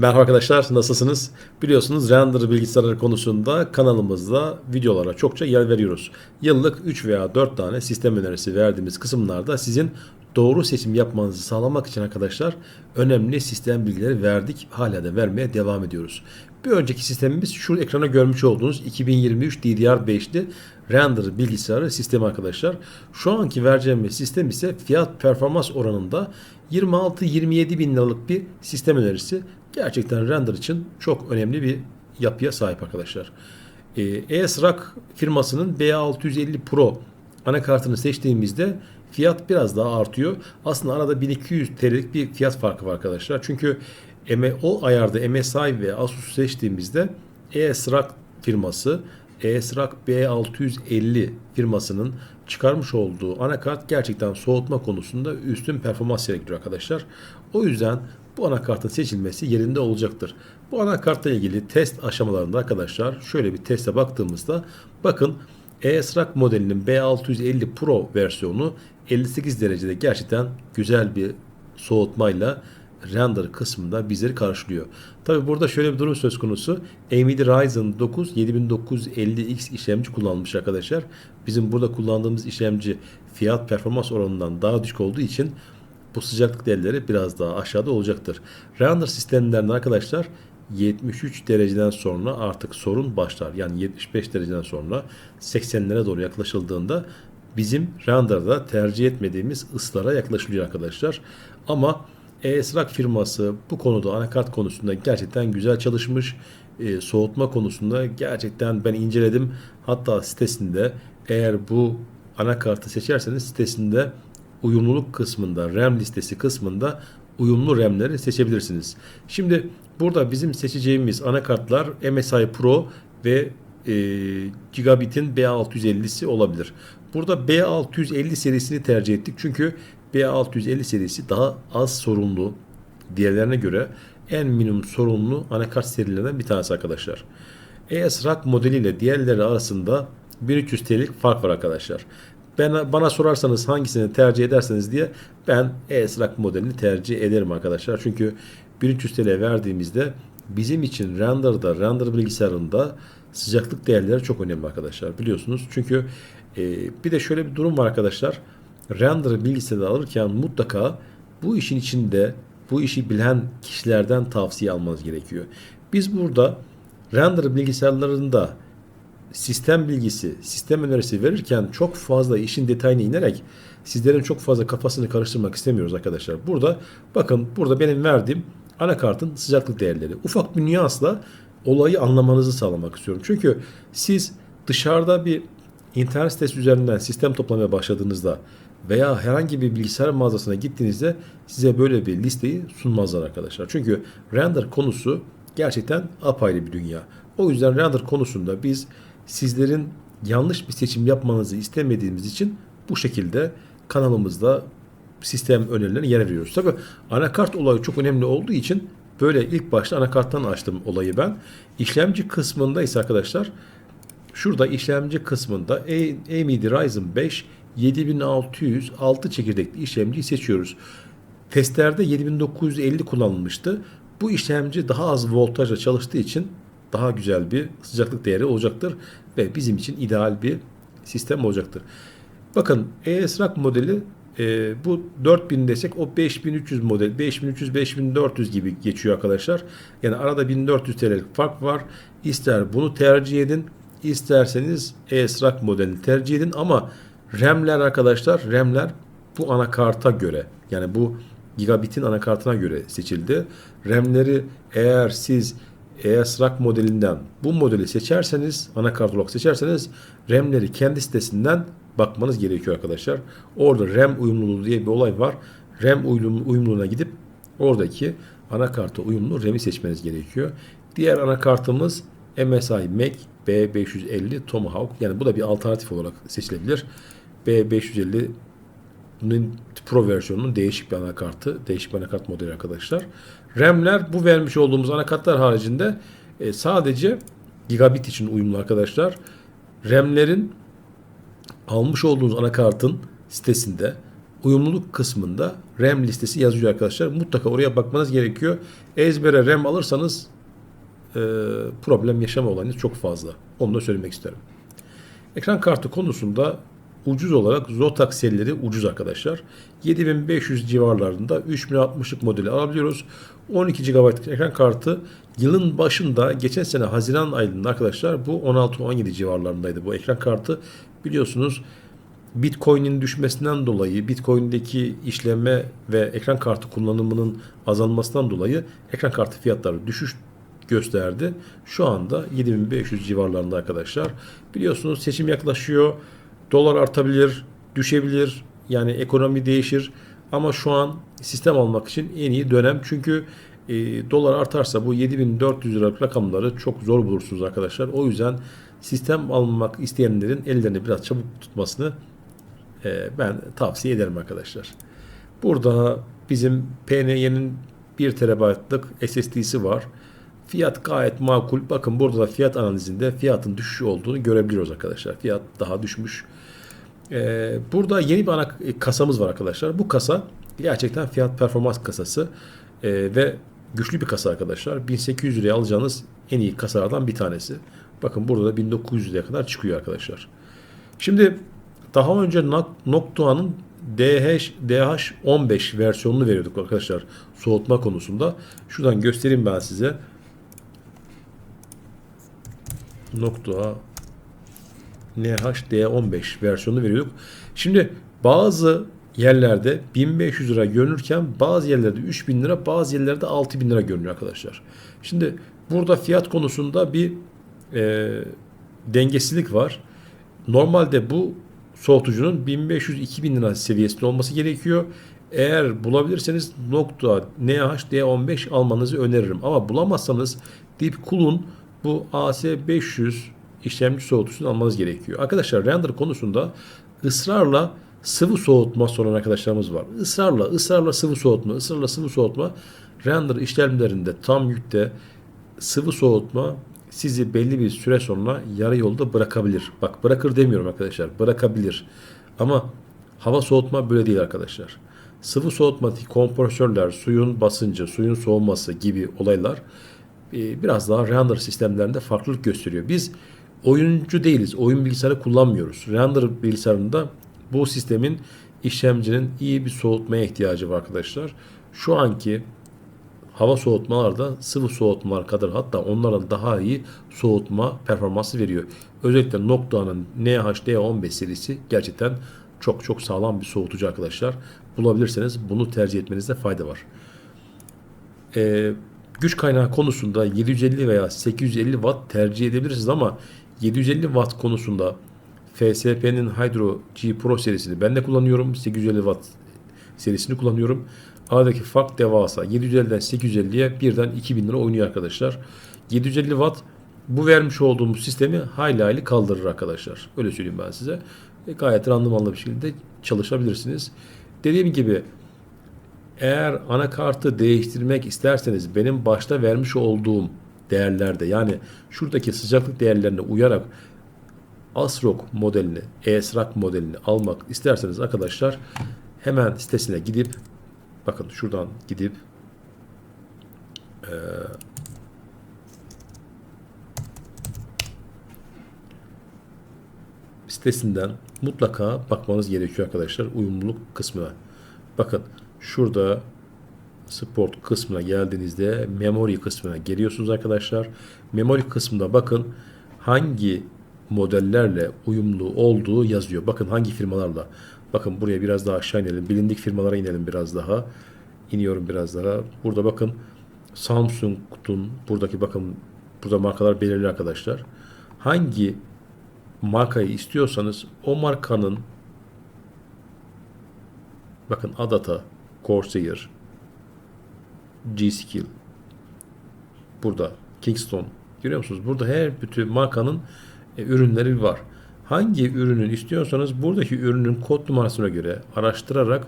Merhaba arkadaşlar nasılsınız? Biliyorsunuz render bilgisayarları konusunda kanalımızda videolara çokça yer veriyoruz. Yıllık 3 veya 4 tane sistem önerisi verdiğimiz kısımlarda sizin doğru seçim yapmanızı sağlamak için arkadaşlar önemli sistem bilgileri verdik. Hala da vermeye devam ediyoruz. Bir önceki sistemimiz şu ekrana görmüş olduğunuz 2023 DDR5'li render bilgisayarı sistemi arkadaşlar. Şu anki vereceğimiz sistem ise fiyat performans oranında 26-27 bin liralık bir sistem önerisi. Gerçekten render için çok önemli bir yapıya sahip arkadaşlar. Ee, ESRAC firmasının B650 Pro anakartını seçtiğimizde fiyat biraz daha artıyor. Aslında arada 1200 TL'lik bir fiyat farkı var arkadaşlar. Çünkü o ayarda MSI ve Asus seçtiğimizde ESRAC firması ESRAC B650 firmasının çıkarmış olduğu anakart gerçekten soğutma konusunda üstün performans gerektiriyor arkadaşlar. O yüzden bu anakartın seçilmesi yerinde olacaktır. Bu anakartla ilgili test aşamalarında arkadaşlar şöyle bir teste baktığımızda bakın ESRAC modelinin B650 Pro versiyonu 58 derecede gerçekten güzel bir soğutmayla render kısmında bizleri karşılıyor. Tabi burada şöyle bir durum söz konusu. AMD Ryzen 9 7950X işlemci kullanmış arkadaşlar. Bizim burada kullandığımız işlemci fiyat performans oranından daha düşük olduğu için bu sıcaklık değerleri biraz daha aşağıda olacaktır. Render sistemlerinde arkadaşlar 73 dereceden sonra artık sorun başlar. Yani 75 dereceden sonra 80'lere doğru yaklaşıldığında bizim renderda tercih etmediğimiz ıslara yaklaşılıyor arkadaşlar. Ama ESRAC firması bu konuda anakart konusunda gerçekten güzel çalışmış. E, soğutma konusunda gerçekten ben inceledim. Hatta sitesinde eğer bu anakartı seçerseniz sitesinde uyumluluk kısmında, RAM listesi kısmında uyumlu RAM'leri seçebilirsiniz. Şimdi burada bizim seçeceğimiz anakartlar MSI Pro ve e, Gigabit'in B650'si olabilir. Burada B650 serisini tercih ettik çünkü B650 serisi daha az sorunlu diğerlerine göre en minimum sorunlu anakart serilerinden bir tanesi arkadaşlar. ES-RAC modeliyle diğerleri arasında 1300 TL'lik fark var arkadaşlar. Ben bana sorarsanız hangisini tercih ederseniz diye ben ES-RAC modelini tercih ederim arkadaşlar. Çünkü 1300 TL verdiğimizde bizim için renderda, render bilgisayarında sıcaklık değerleri çok önemli arkadaşlar biliyorsunuz. Çünkü e, bir de şöyle bir durum var arkadaşlar. Render bilgisayarı alırken mutlaka bu işin içinde bu işi bilen kişilerden tavsiye almanız gerekiyor. Biz burada render bilgisayarlarında sistem bilgisi, sistem önerisi verirken çok fazla işin detayına inerek sizlerin çok fazla kafasını karıştırmak istemiyoruz arkadaşlar. Burada bakın burada benim verdiğim anakartın sıcaklık değerleri. Ufak bir nüansla olayı anlamanızı sağlamak istiyorum. Çünkü siz dışarıda bir internet sitesi üzerinden sistem toplamaya başladığınızda veya herhangi bir bilgisayar mağazasına gittiğinizde size böyle bir listeyi sunmazlar arkadaşlar. Çünkü render konusu gerçekten apayrı bir dünya. O yüzden render konusunda biz sizlerin yanlış bir seçim yapmanızı istemediğimiz için bu şekilde kanalımızda sistem önerilerine yer veriyoruz. Tabi anakart olayı çok önemli olduğu için böyle ilk başta anakarttan açtım olayı ben. İşlemci kısmında ise arkadaşlar şurada işlemci kısmında AMD Ryzen 5 7600 6 çekirdekli işlemciyi seçiyoruz. Testlerde 7950 kullanılmıştı. Bu işlemci daha az voltajla çalıştığı için daha güzel bir sıcaklık değeri olacaktır ve bizim için ideal bir sistem olacaktır. Bakın ESRAC modeli e, bu 4000 desek o 5300 model 5300 5400 gibi geçiyor arkadaşlar. Yani arada 1400 TL'lik fark var. İster bunu tercih edin isterseniz ESRAC modelini tercih edin ama RAM'ler arkadaşlar RAM'ler bu anakarta göre yani bu gigabit'in anakartına göre seçildi. RAM'leri eğer siz ESRAC modelinden bu modeli seçerseniz anakart olarak seçerseniz RAM'leri kendi sitesinden bakmanız gerekiyor arkadaşlar. Orada RAM uyumluluğu diye bir olay var. RAM uyumluluğuna gidip oradaki anakarta uyumlu RAM'i seçmeniz gerekiyor. Diğer anakartımız MSI Mac B550 Tomahawk. Yani bu da bir alternatif olarak seçilebilir. B550'nin Pro versiyonunun değişik bir anakartı. Değişik bir anakart modeli arkadaşlar. RAM'ler bu vermiş olduğumuz anakartlar haricinde e, sadece gigabit için uyumlu arkadaşlar. RAM'lerin almış olduğunuz anakartın sitesinde uyumluluk kısmında RAM listesi yazıyor arkadaşlar. Mutlaka oraya bakmanız gerekiyor. Ezbere RAM alırsanız e, problem yaşama olayınız çok fazla. Onu da söylemek isterim. Ekran kartı konusunda ucuz olarak Zotac serileri ucuz arkadaşlar. 7500 civarlarında 3060'lık modeli alabiliyoruz. 12 GB ekran kartı yılın başında geçen sene Haziran ayında arkadaşlar bu 16-17 civarlarındaydı bu ekran kartı. Biliyorsunuz Bitcoin'in düşmesinden dolayı Bitcoin'deki işleme ve ekran kartı kullanımının azalmasından dolayı ekran kartı fiyatları düşüş gösterdi. Şu anda 7500 civarlarında arkadaşlar. Biliyorsunuz seçim yaklaşıyor. Dolar artabilir, düşebilir. Yani ekonomi değişir. Ama şu an sistem almak için en iyi dönem. Çünkü e, dolar artarsa bu 7400 liralık rakamları çok zor bulursunuz arkadaşlar. O yüzden sistem almak isteyenlerin ellerini biraz çabuk tutmasını e, ben tavsiye ederim arkadaşlar. Burada bizim PNY'nin 1 TB'lık SSD'si var. Fiyat gayet makul. Bakın burada da fiyat analizinde fiyatın düşüş olduğunu görebiliyoruz arkadaşlar. Fiyat daha düşmüş. Ee, burada yeni bir ana kasamız var arkadaşlar. Bu kasa gerçekten fiyat performans kasası ee, ve güçlü bir kasa arkadaşlar. 1800 liraya alacağınız en iyi kasalardan bir tanesi. Bakın burada da 1900 liraya kadar çıkıyor arkadaşlar. Şimdi daha önce Noctua'nın DH, DH15 versiyonunu veriyorduk arkadaşlar soğutma konusunda. Şuradan göstereyim ben size. Noctua NHD15 versiyonunu veriyorduk. Şimdi bazı yerlerde 1500 lira görünürken bazı yerlerde 3000 lira bazı yerlerde 6000 lira görünüyor arkadaşlar. Şimdi burada fiyat konusunda bir e, dengesizlik var. Normalde bu soğutucunun 1500-2000 lira seviyesinde olması gerekiyor. Eğer bulabilirseniz nokta NHD15 almanızı öneririm. Ama bulamazsanız Deepcool'un bu AC500 işlemci soğutucusunu almanız gerekiyor. Arkadaşlar render konusunda ısrarla sıvı soğutma soran arkadaşlarımız var. Israrla, ısrarla sıvı soğutma, ısrarla sıvı soğutma render işlemlerinde tam yükte sıvı soğutma sizi belli bir süre sonra yarı yolda bırakabilir. Bak bırakır demiyorum arkadaşlar. Bırakabilir. Ama hava soğutma böyle değil arkadaşlar. Sıvı soğutma kompresörler, suyun basıncı, suyun soğuması gibi olaylar biraz daha render sistemlerinde farklılık gösteriyor. Biz oyuncu değiliz. Oyun bilgisayarı kullanmıyoruz. Render bilgisayarında bu sistemin işlemcinin iyi bir soğutmaya ihtiyacı var arkadaşlar. Şu anki hava soğutmalarda sıvı soğutmalar kadar hatta onların daha iyi soğutma performansı veriyor. Özellikle Noctua'nın NHD15 serisi gerçekten çok çok sağlam bir soğutucu arkadaşlar. Bulabilirseniz bunu tercih etmenizde fayda var. Ee, güç kaynağı konusunda 750 veya 850 watt tercih edebilirsiniz ama 750 watt konusunda FSP'nin Hydro G Pro serisini ben de kullanıyorum. 850 watt serisini kullanıyorum. Aradaki fark devasa. 750'den 850'ye birden 2000 lira oynuyor arkadaşlar. 750 watt bu vermiş olduğumuz sistemi hayli hayli kaldırır arkadaşlar. Öyle söyleyeyim ben size. E, gayet randımanlı bir şekilde çalışabilirsiniz. Dediğim gibi eğer anakartı değiştirmek isterseniz benim başta vermiş olduğum değerlerde yani şuradaki sıcaklık değerlerine uyarak ASRock modelini, ESRock modelini almak isterseniz arkadaşlar hemen sitesine gidip bakın şuradan gidip e, sitesinden mutlaka bakmanız gerekiyor arkadaşlar uyumluluk kısmına. Bakın şurada Sport kısmına geldiğinizde memory kısmına geliyorsunuz arkadaşlar. Memory kısmında bakın hangi modellerle uyumlu olduğu yazıyor. Bakın hangi firmalarla. Bakın buraya biraz daha aşağı inelim. Bilindik firmalara inelim biraz daha. İniyorum biraz daha. Burada bakın Samsung'un buradaki bakın burada markalar belirli arkadaşlar. Hangi markayı istiyorsanız o markanın bakın Adata, Corsair, G-Skill burada Kingston görüyor musunuz? Burada her bütün markanın e, ürünleri var. Hangi ürünün istiyorsanız buradaki ürünün kod numarasına göre araştırarak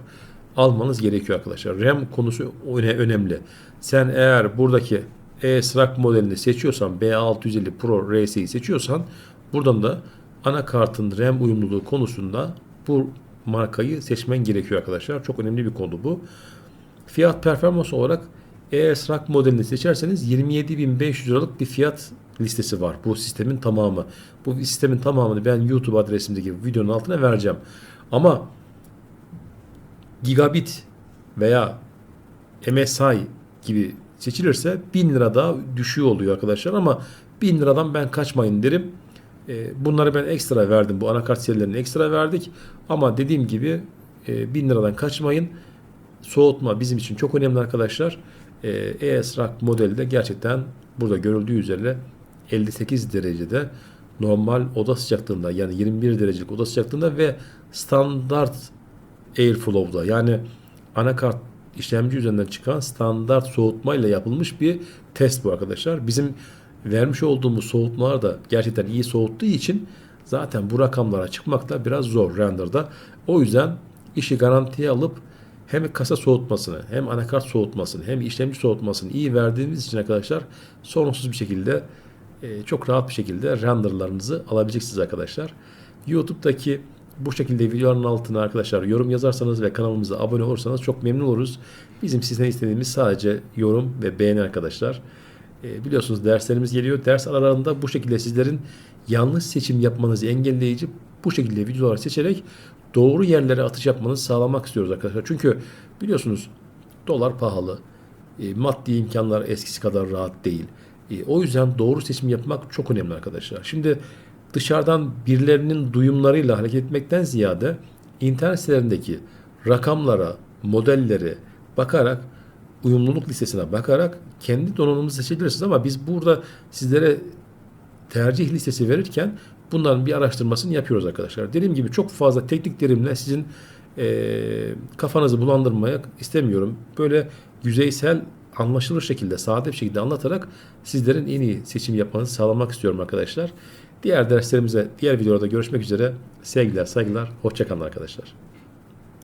almanız gerekiyor arkadaşlar. RAM konusu önemli. Sen eğer buradaki E-Slack modelini seçiyorsan B650 Pro RS'yi seçiyorsan buradan da anakartın RAM uyumluluğu konusunda bu markayı seçmen gerekiyor arkadaşlar. Çok önemli bir konu bu. Fiyat performans olarak ES Rock modelini seçerseniz 27.500 liralık bir fiyat listesi var. Bu sistemin tamamı. Bu sistemin tamamını ben YouTube adresimdeki videonun altına vereceğim. Ama gigabit veya MSI gibi seçilirse 1000 lira daha düşüyor oluyor arkadaşlar ama 1000 liradan ben kaçmayın derim. E, bunları ben ekstra verdim. Bu anakart serilerini ekstra verdik. Ama dediğim gibi e, 1000 liradan kaçmayın. Soğutma bizim için çok önemli arkadaşlar. E, ES Rock modeli de gerçekten burada görüldüğü üzere 58 derecede normal oda sıcaklığında yani 21 derecelik oda sıcaklığında ve standart airflow'da yani anakart işlemci üzerinden çıkan standart soğutma ile yapılmış bir test bu arkadaşlar. Bizim vermiş olduğumuz soğutmalar da gerçekten iyi soğuttuğu için zaten bu rakamlara çıkmak da biraz zor renderda. O yüzden işi garantiye alıp hem kasa soğutmasını hem anakart soğutmasını hem işlemci soğutmasını iyi verdiğimiz için arkadaşlar sorunsuz bir şekilde e, çok rahat bir şekilde renderlarınızı alabileceksiniz arkadaşlar. YouTube'daki bu şekilde videoların altına arkadaşlar yorum yazarsanız ve kanalımıza abone olursanız çok memnun oluruz. Bizim sizden istediğimiz sadece yorum ve beğeni arkadaşlar. E, biliyorsunuz derslerimiz geliyor. Ders aralarında bu şekilde sizlerin yanlış seçim yapmanızı engelleyici bu şekilde videolar seçerek doğru yerlere atış yapmanızı sağlamak istiyoruz arkadaşlar. Çünkü biliyorsunuz dolar pahalı. E, maddi imkanlar eskisi kadar rahat değil. E, o yüzden doğru seçim yapmak çok önemli arkadaşlar. Şimdi dışarıdan birilerinin duyumlarıyla hareket etmekten ziyade internet sitelerindeki rakamlara, modelleri bakarak uyumluluk listesine bakarak kendi donanımınızı seçebilirsiniz ama biz burada sizlere tercih listesi verirken bunların bir araştırmasını yapıyoruz arkadaşlar. Dediğim gibi çok fazla teknik terimle sizin e, kafanızı bulandırmaya istemiyorum. Böyle yüzeysel anlaşılır şekilde, sade bir şekilde anlatarak sizlerin en iyi seçim yapmanızı sağlamak istiyorum arkadaşlar. Diğer derslerimize, diğer videolarda görüşmek üzere. Sevgiler, saygılar, hoşçakalın arkadaşlar.